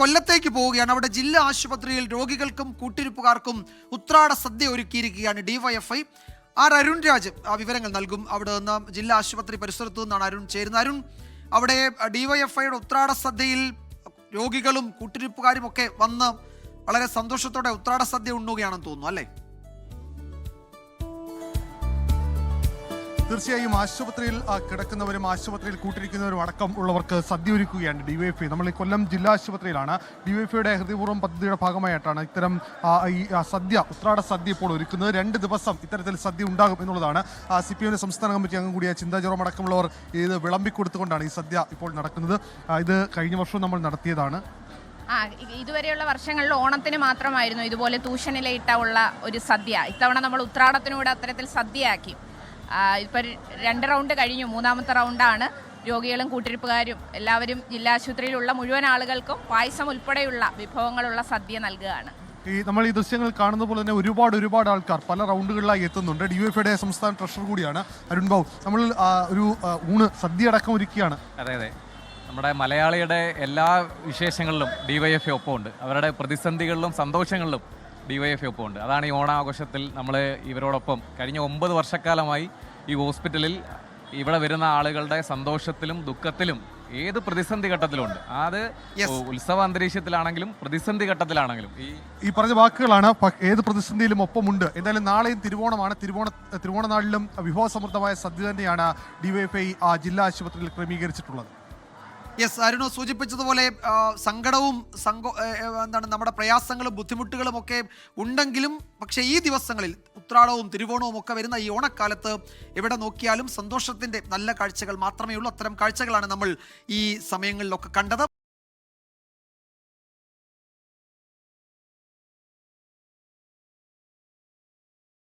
കൊല്ലത്തേക്ക് പോവുകയാണ്. അവിടെ ജില്ലാ ആശുപത്രിയിൽ രോഗികൾക്കും കൂട്ടിരിപ്പുകാർക്കും ഉത്രാട സദ്യ ഒരുക്കിയിരിക്കുകയാണ് ഡിവൈഎഫ്ഐ. ആർ അരുൺ രാജ് ആ വിവരങ്ങൾ നൽകും. അവിടെ നിന്ന് ജില്ലാ ആശുപത്രി പരിസരത്തു നിന്നാണ് അരുൺ ചേരുന്നത്. അരുൺ അവിടെ ഡിവൈഎഫ്ഐയുടെ ഉത്രാട സദ്യയിൽ രോഗികളും കൂട്ടിരിപ്പുകാരും ഒക്കെ വന്ന് വളരെ സന്തോഷത്തോടെ ഉത്രാട സദ്യ ഉണ്ണുകയാണെന്ന് തോന്നുന്നു അല്ലേ? തീർച്ചയായും ആശുപത്രിയിൽ കിടക്കുന്നവരും ആശുപത്രിയിൽ കൂട്ടിരിക്കുന്നവരും അടക്കം ഉള്ളവർക്ക് സദ്യ ഒരുക്കുകയാണ് ഡിവൈഎഫ്ഐ. നമ്മൾ ഈ കൊല്ലം ജില്ലാ ആശുപത്രിയിലാണ്. ഡിവൈഎഫ്ഐയുടെ ഹൃദയപൂർവം പദ്ധതിയുടെ ഭാഗമായിട്ടാണ് ഇത്തരം ഈ സദ്യ ഉത്രാട സദ്യ ഇപ്പോൾ ഒരുക്കുന്നത്. രണ്ട് ദിവസം ഇത്തരത്തിൽ സദ്യ ഉണ്ടാകും എന്നുള്ളതാണ്. സി പി എമ്മിന് സംസ്ഥാന കമ്മിറ്റി അംഗം കൂടിയ ചിന്താ ജെറോം അടക്കമുള്ളവർ ഇത് വിളമ്പിക്കൊടുത്തുകൊണ്ടാണ് ഈ സദ്യ ഇപ്പോൾ നടക്കുന്നത്. ഇത് കഴിഞ്ഞ വർഷം നമ്മൾ നടത്തിയതാണ്. ആ ഇതുവരെയുള്ള വർഷങ്ങളിൽ ഓണത്തിന് മാത്രമായിരുന്നു ഇതുപോലെ തൂഷനിലയിട്ട ഉള്ള ഒരു സദ്യ. ഇത്തവണ നമ്മൾ ഉത്രാടത്തിനൂടെ അത്തരത്തിൽ സദ്യയാക്കി. ഇപ്പൊ രണ്ട് റൗണ്ട് കഴിഞ്ഞു. മൂന്നാമത്തെ റൗണ്ടാണ് രോഗികളും കൂട്ടിരിപ്പുകാരും എല്ലാവരും ജില്ലാ ആശുപത്രിയിലുള്ള മുഴുവൻ ആളുകൾക്കും പായസം ഉൾപ്പെടെയുള്ള വിഭവങ്ങളുള്ള സദ്യ നൽകുകയാണ്. ഈ നമ്മൾ ഈ ദൃശ്യങ്ങൾ കാണുന്ന പോലെ തന്നെ ഒരുപാട് ഒരുപാട് ആൾക്കാർ പല റൗണ്ടുകളിലായി എത്തുന്നുണ്ട്. ഡി എഫ് ഐയുടെ സംസ്ഥാന ട്രഷറർ കൂടിയാണ് അരുൺ ബാബു. നമ്മൾ ഒരു ഊണ് സദ്യ അടക്കം ഒരുക്കിയാണ്. അതെ അതെ. നമ്മുടെ മലയാളിയുടെ എല്ലാ വിശേഷങ്ങളിലും ഡി വൈ എഫ് ഒപ്പമുണ്ട്. അവരുടെ പ്രതിസന്ധികളിലും സന്തോഷങ്ങളിലും ഡിവൈഎഫ്ഐ ഒപ്പമുണ്ട് അതാണ് ഈ ഓണാഘോഷത്തിൽ നമ്മൾ ഇവരോടൊപ്പം കഴിഞ്ഞ ഒമ്പത് വർഷക്കാലമായി ഈ ഹോസ്പിറ്റലിൽ ഇവിടെ വരുന്ന ആളുകളുടെ സന്തോഷത്തിലും ദുഃഖത്തിലും ഏത് പ്രതിസന്ധി ഘട്ടത്തിലുണ്ട്? അത്. ഉത്സവ അന്തരീക്ഷത്തിലാണെങ്കിലും പ്രതിസന്ധി ഘട്ടത്തിലാണെങ്കിലും ഈ ഈ പറഞ്ഞ വാക്കുകളാണ് ഏത് പ്രതിസന്ധിയിലും ഒപ്പമുണ്ട്. എന്തായാലും നാളെയും തിരുവോണമാണ്. തിരുവോണ തിരുവോണനാളിലും വിഭവസമൃദ്ധമായ സദ്യ തന്നെയാണ് ഡിവൈഎഫ്ഐ ആ ജില്ലാ ആശുപത്രിയിൽ ക്രമീകരിച്ചിട്ടുള്ളത്. യെസ് അരുണോ സൂചിപ്പിച്ചതുപോലെ സങ്കടവും സങ്കോ എന്താണ് നമ്മുടെ പ്രയാസങ്ങളും ബുദ്ധിമുട്ടുകളും ഒക്കെ ഉണ്ടെങ്കിലും പക്ഷേ ഈ ദിവസങ്ങളിൽ ഉത്രാടവും തിരുവോണവും ഒക്കെ വരുന്ന ഈ ഓണക്കാലത്ത് എവിടെ നോക്കിയാലും സന്തോഷത്തിന്റെ നല്ല കാഴ്ചകൾ മാത്രമേ ഉള്ളൂ അത്തരം കാഴ്ചകളാണ് നമ്മൾ ഈ സമയങ്ങളിലൊക്കെ കണ്ടത്.